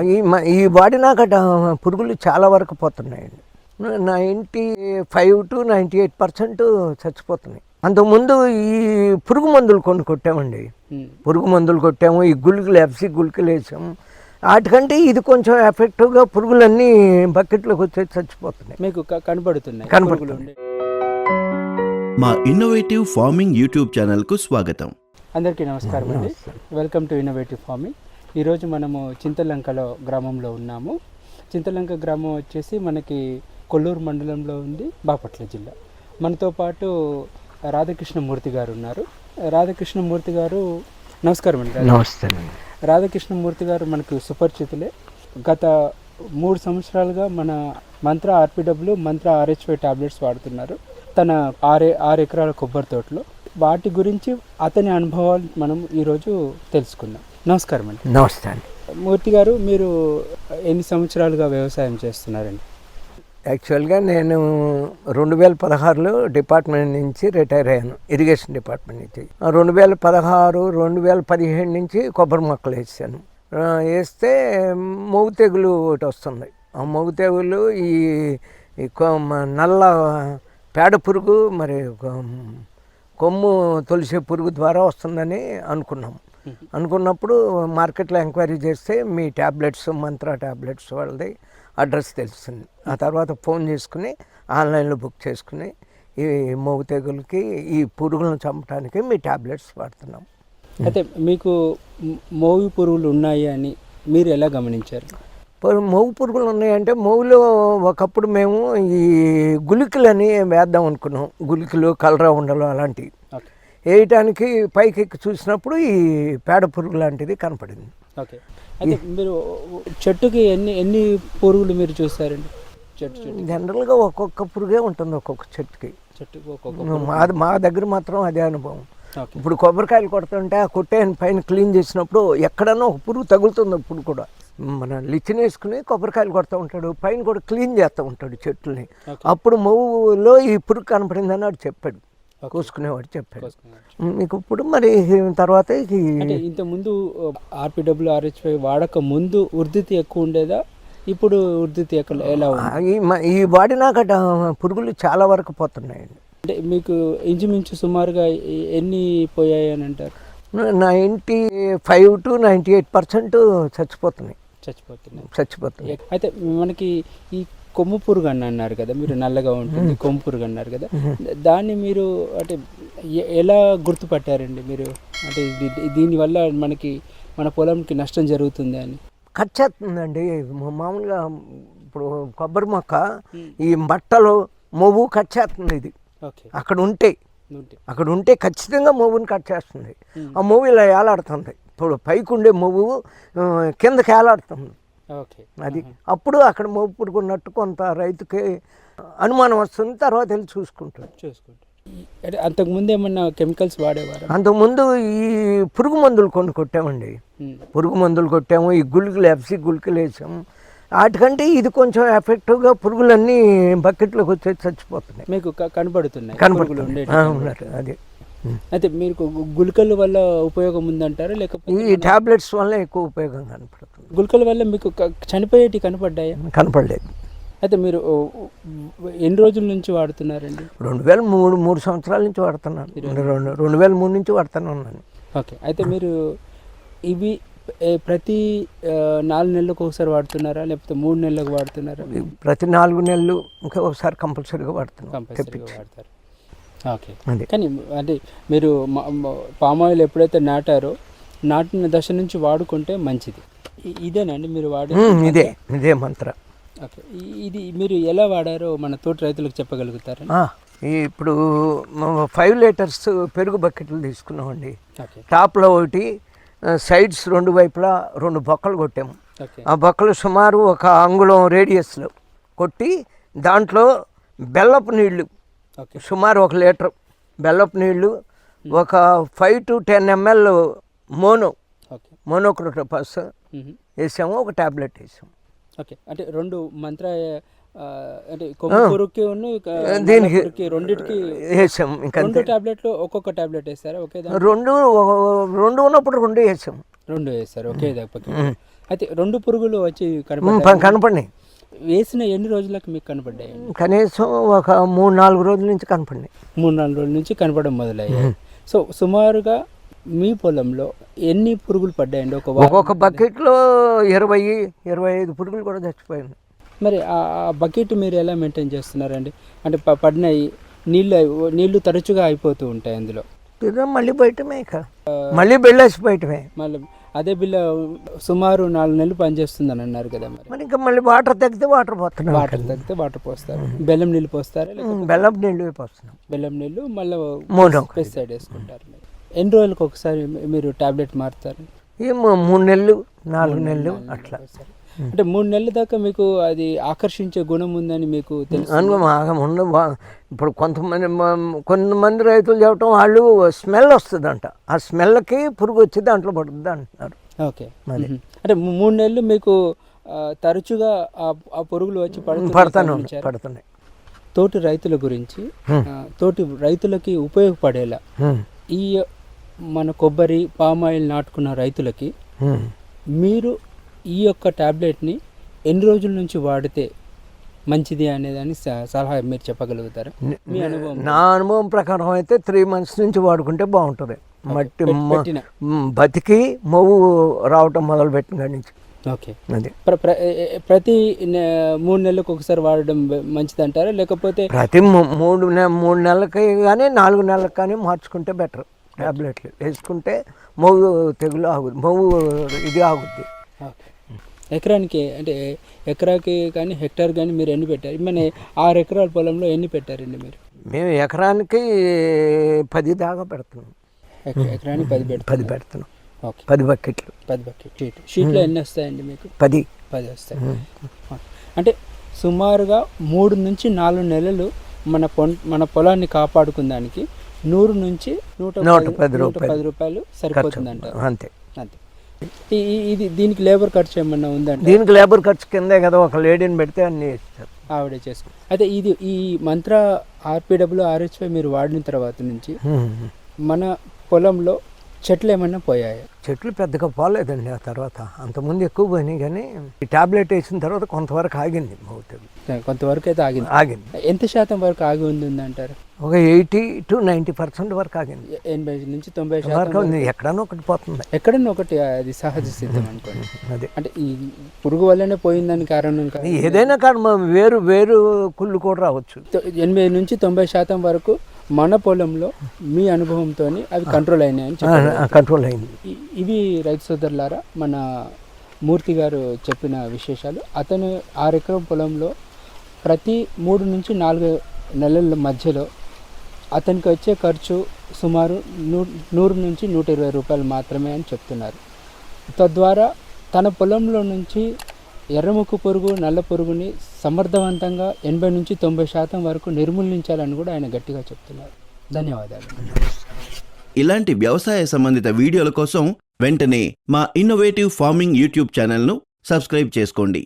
ఈ ఈ వాడినాకట పురుగులు చాలా వరకు పోతున్నాయండి. Ninety five to ninety eight percent చచ్చిపోతున్నాయి. అంతకుముందు ఈ పురుగు మందులు కొన్ని కొట్టామండి. పురుగు మందులు కొట్టాము ఈ గుళికలు ఎఫ్సి గుళికలు వేసాము వాటికంటే ఇది కొంచెం ఎఫెక్టివ్గా పురుగులన్నీ బకెట్లోకి వచ్చి చచ్చిపోతున్నాయి. మీకు కనపడుతున్నాయి ఉండే. మా ఇన్నోవేటివ్ ఫార్మింగ్ యూట్యూబ్ ఛానల్కు స్వాగతం. అందరికీ నమస్కారం అండి. వెల్కమ్ టు ఇన్నోవేటివ్ ఫార్మింగ్ ఈరోజు మనము చింతలంకలో గ్రామంలో ఉన్నాము. చింతలంక గ్రామం వచ్చేసి మనకి కొల్లూరు మండలంలో ఉంది బాపట్ల జిల్లా. మనతో పాటు రాధాకృష్ణమూర్తి గారు ఉన్నారు. రాధాకృష్ణమూర్తి గారు నమస్కారం అండి నమస్తే రాధాకృష్ణమూర్తి గారు మనకు సుపరిచితులే. గత మూడు సంవత్సరాలుగా మన మంత్ర ఆర్పిడబ్ల్యూ మంత్ర ఆర్హెచ్వై టాబ్లెట్స్ వాడుతున్నారు. తన ఆరు ఆరు ఎకరాల కొబ్బరి తోటలో. వాటి గురించి అతని అనుభవాలు మనం ఈరోజు తెలుసుకుందాం. నమస్కారం అండి. నమస్తే అండి. మూర్తి గారు మీరు ఎన్ని సంవత్సరాలుగా వ్యవసాయం చేస్తున్నారండి? యాక్చువల్గా నేను రెండు వేల పదహారులో డిపార్ట్మెంట్ నుంచి రిటైర్ అయ్యాను. ఇరిగేషన్ డిపార్ట్మెంట్ నుంచి. రెండు వేల పదహారు రెండు వేల పదిహేడు నుంచి కొబ్బరి మొక్కలు వేసాను. వేస్తే మొగు తెగులు ఒకటి వస్తుంది. ఆ మొగు తెగులు ఈ నల్ల పేడ పురుగు మరి కొమ్ము తొలిసే పురుగు ద్వారా వస్తుందని అనుకున్నాం. అనుకున్నప్పుడు మార్కెట్లో ఎంక్వైరీ చేస్తే మీ ట్యాబ్లెట్స్ మంత్ర ట్యాబ్లెట్స్ వాళ్ళది అడ్రస్ తెలిసింది ఆ తర్వాత ఫోన్ చేసుకుని ఆన్లైన్లో బుక్ చేసుకుని ఈ మోగు తెగులకి ఈ పురుగులను చంపడానికి మీ ట్యాబ్లెట్స్ వాడుతున్నాం. అయితే మీకు మోవి పురుగులు ఉన్నాయి అని మీరు ఎలా గమనించారు? మోగు పురుగులు ఉన్నాయంటే మోగులో ఒకప్పుడు మేము ఈ గుళికలని వేద్దాం అనుకున్నాం. గుళికలు కలరా ఉండలు అలాంటివి. వేయటానికి పైకి చూసినప్పుడు ఈ పేడ పురుగు లాంటిది కనపడింది. ఓకే. అయితే మీరు చెట్టుకి ఎన్ని ఎన్ని పురుగులు మీరు చూసారండి చెట్టు చెట్టు. జనరల్గా ఒక్కొక్క పురుగే ఉంటుంది ఒక్కొక్క చెట్టుకి. ఒక్కొక్క మాది మా దగ్గర మాత్రం అదే అనుభవం. ఇప్పుడు కొబ్బరికాయలు కొడుతుంటే ఆ కొట్టే పైన క్లీన్ చేసినప్పుడు ఎక్కడన్నా ఒక పురుగు తగులుతుంది ఇప్పుడు కూడా. మన లిచ్చిన వేసుకుని కొబ్బరికాయలు కొడుతూ ఉంటాడు పైన కూడా క్లీన్ చేస్తూ ఉంటాడు చెట్లని. ఓకే. అప్పుడు మవ్వులో ఈ పురుగు కనపడిందని వాడు చెప్పాడు. కోసుకునేవాడు చెప్పాడు. మీకు ఇప్పుడు మరి తర్వాత ఇంత ముందు ఆర్పిడబ్ల్యూ ఆర్హెచ్వై వాడక ముందు ఉర్దితి ఎక్కువ ఉండేదా? ఇప్పుడు ఉర్దితి ఎక్కువ ఎలా ఈ వాడినాకట పురుగులు చాలా వరకు పోతున్నాయండి. అంటే మీకు ఇంచుమించు సుమారుగా ఎన్ని పోయాయి అని అంటారు? Ninety five to ninety eight percent చచ్చిపోతున్నాయి. చచ్చిపోతున్నాయి. చచ్చిపోతున్నాయి. అయితే మనకి ఈ కొమ్ము పురుగు అని అన్నారు కదా మీరు నల్లగా ఉంటుంది కొమ్ము పురుగు అన్నారు కదా. దాన్ని మీరు అంటే ఎలా గుర్తుపట్టారండి మీరు? అంటే దీనివల్ల మనకి మన పొలంకి నష్టం జరుగుతుంది అని. కట్ చేస్తుందండి. మా- మామూలుగా ఇప్పుడు కొబ్బరి మొక్క ఈ బట్టలు మొవ్వు కట్ చేస్తుంది ఇది. ఓకే. అక్కడ ఉంటే. అక్కడ ఉంటే ఖచ్చితంగా మొవ్వుని కట్ చేస్తుంది. ఆ మొవ్వు ఇలా ఏలాడుతుంది. ఇప్పుడు పైకి ఉండే మొవ్వు కిందకి ఏలాడుతుంది. అది అప్పుడు అక్కడ ఉన్నట్టు కొంత రైతుకి అనుమానం వస్తుంది తర్వాత వెళ్ళి చూసుకుంటాడు. చూసుకుంటా అంటే అంతకుముందు ఏమన్నా కెమికల్స్ వాడేవారా? అంతకుముందు ఈ పురుగు మందులు కొన్ని కొట్టామండి. పురుగు మందులు కొట్టాము ఈ గుళికలు ఎఫ్సి గుళికలు వేసాము. వాటికంటే ఇది కొంచెం ఎఫెక్టివ్గా పురుగులన్నీ బకెట్లోకి వచ్చి చచ్చిపోతున్నాయి. మీకు క- కనపడుతున్నాయి పురుగులు కనపడుతుంది ఉండేటివి. ఆ, ఉన్నారు అది. అయితే మీకు గు- గుళికల వల్ల ఉపయోగం ఉందంటారా? లేకపోతే ఈ టాబ్లెట్స్ వల్ల ఎక్కువ ఉపయోగం కనపడుతుంది. గుళికల వల్ల మీకు చనిపోయేటి కనపడ్డాయా? కనపడలేదు. అయితే మీరు ఎన్ని రోజుల నుంచి వాడుతున్నారండి? రెండు వేల మూడు మూడు సంవత్సరాల నుంచి వాడుతున్నాను. రెండు రెండు వేల మూడు నుంచి వాడుతూనే ఉన్నాను. ఓకే. అయితే మీరు ఇవి ప్రతి నాలుగు నెలలకు ఒకసారి వాడుతున్నారా? లేకపోతే మూడు నెలలకు వాడుతున్నారా? ప్రతి నాలుగు నెలలు ఇంకా ఒకసారి కంపల్సరీగా వాడుతున్నాను. కంపల్సరీగా వాడతారు. ఓకే. అది కానీ అంటే మీరు పామ్ ఆయిల్ ఎప్పుడైతే నాటారో నాటిన దశ నుంచి వాడుకుంటే మంచిది. ఇదేనండి మీరు వాడే ఇదే ఇదే మంత్ర. ఓకే. ఇది మీరు ఎలా వాడారో మన తోటి రైతులకు చెప్పగలుగుతారా? ఇప్పుడు ఫైవ్ లీటర్స్ పెరుగు బకెట్లు తీసుకున్నామండి. టాప్లో ఒకటి సైడ్స్ రెండు వైపులా రెండు బొక్కలు కొట్టాము ఆ బొక్కలు సుమారు ఒక అంగుళం రేడియస్లో కొట్టి దాంట్లో బెల్లపు నీళ్ళు సుమారు ఒక లీటర్ బెల్లపు నీళ్ళు ఒక five to ten ML mono okay. Monocrotophos. వేసాము ఒక టాబ్లెట్ వేసాము. ఓకే. అంటే రెండు మంత్ర అంటే కొమ్ము పురుగుకి ఉన్న ఇక నల్ల దీనికి రెండిటికి వేసాము రెండు ఇంకంతే టాబ్లెట్లు ఒక్కొక్క టాబ్లెట్ వేస్తారా ఒకే దాని రెండు రెండు ఉన్నప్పుడు రెండు వేసాము. రెండు వేస్తారు ఒకే అయితే రెండు పురుగులు వచ్చి కనపడినాయి. వేసిన ఎన్ని రోజులకు మీకు కనపడ్డాయి? కనీసం ఒక మూడు నాలుగు రోజుల నుంచి కనపడినాయి. మూడు నాలుగు రోజుల నుంచి కనపడడం మొదలయ్యాయి. సో సుమారుగా మీ పొలంలో ఎన్ని పురుగులు పడ్డాయండి? ఒక? ఒక్కొక్క బకెట్లో ఇరవై ఇరవై ఐదు పురుగులు కూడా చచ్చిపోయింది మరి ఆ బకెట్ మీరు ఎలా మెయింటైన్ చేస్తున్నారండి? అంటే పడినాయి నీళ్ళు నీళ్ళు తరచుగా అయిపోతూ ఉంటాయి అందులో. మళ్ళీ బయటమే ఇక. మళ్ళీ బెళ్ళేసి బయటమే. మళ్ళీ అదే బిల్ల సుమారు నాలుగు నెలలు పనిచేస్తుందని అన్నారు కదా మరి. మరి ఇంకా మళ్ళీ వాటర్ తగ్గితే వాటర్ పోతున్నాం. వాటర్ తగ్గితే వాటర్ పోస్తారు. బెల్లం నీళ్ళు పోస్తారా లేకపోతే బెల్లం నీళ్ళు పోస్తున్నాం. బెల్లం నీళ్ళు మళ్ళీ మూడు పెస్టిసైడ్ వేసుకుంటారు మీరు. ఎన్ని రోజులకు ఒకసారి మీరు టాబ్లెట్ మారుతారు? ఈ మూ- మూడు నెలలు నాలుగు నెలలు అట్లా అంటే మూడు నెలల దాకా మీకు అది ఆకర్షించే గుణం ఉందని మీకు తెలుసు. ఇప్పుడు కొంతమంది కొంతమంది రైతులు చెప్పటం వాళ్ళు స్మెల్ వస్తుందంట. ఆ స్మెల్కి పురుగు వచ్చి దాంట్లో పడుతుంది అంటున్నారు. ఓకే. మ్మ్. అంటే మూడు నెలలు మీకు తరచుగా ఆ- పురుగులు వచ్చి పడుతున్నాయి పడతాను? పడుతున్నాయి. తోటి రైతుల గురించి తోటి రైతులకి ఉపయోగపడేలా ఈ మన కొబ్బరి పామాయిల్ నాటుకున్న రైతులకి. మీరు ఈ యొక్క టాబ్లెట్ని ఎన్ని రోజుల నుంచి వాడితే మంచిది అనేదాన్ని సలహా మీరు చెప్పగలుగుతారా? మీ అనుభవం నా అనుభవం ప్రకారం అయితే త్రీ మంత్స్ నుంచి వాడుకుంటే బాగుంటుంది. మట్టి బతికి మొవ్వు రావటం మొదలు పెట్టిన నుంచి. ఓకే. అది. ప్రతి మూడు నెలలకు ఒకసారి వాడడం మంచిది అంటారా లేకపోతే ప్రతి మూడు మూడు నెలలకి కానీ నాలుగు నెలలకు కానీ మార్చుకుంటే బెటర్ ట్యాబ్లెట్లు వేసుకుంటే మొవ్వు తెగులు ఆగుద్ది మొవ్వు ఇది ఆగుద్ది. ఓకే. ఎకరానికి అంటే ఎకరాకి కానీ హెక్టార్ కానీ మీరు ఎన్ని పెట్టారు? మన ఆరు ఎకరాల పొలంలో ఎన్ని పెట్టారండి మీరు? మేము ఎకరానికి పది దాకా పెడుతున్నాం. ఎక- ఎకరానికి పది పది పెడుతున్నాం. ఓకే. పది బకెట్లు. పది బకెట్ షీట్ షీట్లో ఎన్ని వస్తాయండి మీకు? పది. పది వస్తాయి. అంటే సుమారుగా మూడు నుంచి నాలుగు నెలలు మన పొన్ మన పొలాన్ని కాపాడుకుందానికి నూరు నుంచి నూట నూట పది- రూపాయలు. పది రూపాయలు సరిపోతుంది అంటారు అంతే. అంతే. ఇది దీనికి లేబర్ ఖర్చు ఏమన్నా ఉందంటే దీనికి లేబర్ ఖర్చు కిందే కదా ఒక లేడీని పెడితే అన్నీ ఇస్తారు ఆవిడే చేసుకో అయితే ఇది ఈ మంత్ర ఆర్పిడబ్ల్యూ ఆర్హెచ్వై మీరు వాడిన తర్వాత నుంచి. మన పొలంలో చెట్లు ఏమన్నా పోయాయి? చెట్లు పెద్దగా పోలేదండి ఆ తర్వాత. అంతకుముందు ఎక్కువ పోయినాయి కానీ ఈ టాబ్లెట్ వేసిన తర్వాత కొంతవరకు ఆగింది కొంతవరకు అయితే ఆగింది. ఆగింది. ఎంత శాతం వరకు ఆగి ఉంది అంటారు ఒక ఎయిటీ టు నైంటీ పర్సెంట్ వరకు ఆగింది. ఎనభై నుంచి తొంభై వరకు ఉంది. ఎక్కడన్నా ఒకటి పోతుంది. ఎక్కడన్నా ఒకటి అది సహజ సిద్ధం అనుకోండి. అదే. అంటే ఈ పురుగు వల్లనే పోయిందని కారణం ఏదైనా మనం వేరు వేరు కుళ్ళు కూడా రావచ్చు. ఎనభై నుంచి తొంభై శాతం వరకు మన పొలంలో మీ అనుభవంతో అవి కంట్రోల్ అయినాయని కంట్రోల్ అయింది. ఇవి రైతు సోదరులారా మన మూర్తి గారు చెప్పిన విశేషాలు. అతను ఆరు ఎకరం పొలంలో ప్రతి మూడు నుంచి నాలుగు నెలల మధ్యలో అతనికి వచ్చే ఖర్చు సుమారు నూ నూరు నుంచి నూట ఇరవై రూపాయలు మాత్రమే అని చెప్తున్నారు. తద్వారా తన పొలంలో నుంచి ఎర్రముక్కు పురుగు నల్ల పురుగుని సమర్థవంతంగా ఎనభై నుంచి తొంభై శాతం వరకు నిర్మూలించాలని కూడా ఆయన గట్టిగా చెప్తున్నారు. ధన్యవాదాలు. ఇలాంటి వ్యవసాయ సంబంధిత వీడియోల కోసం వెంటనే మా ఇన్నోవేటివ్ ఫార్మింగ్ యూట్యూబ్ ఛానల్ను సబ్స్క్రైబ్ చేసుకోండి.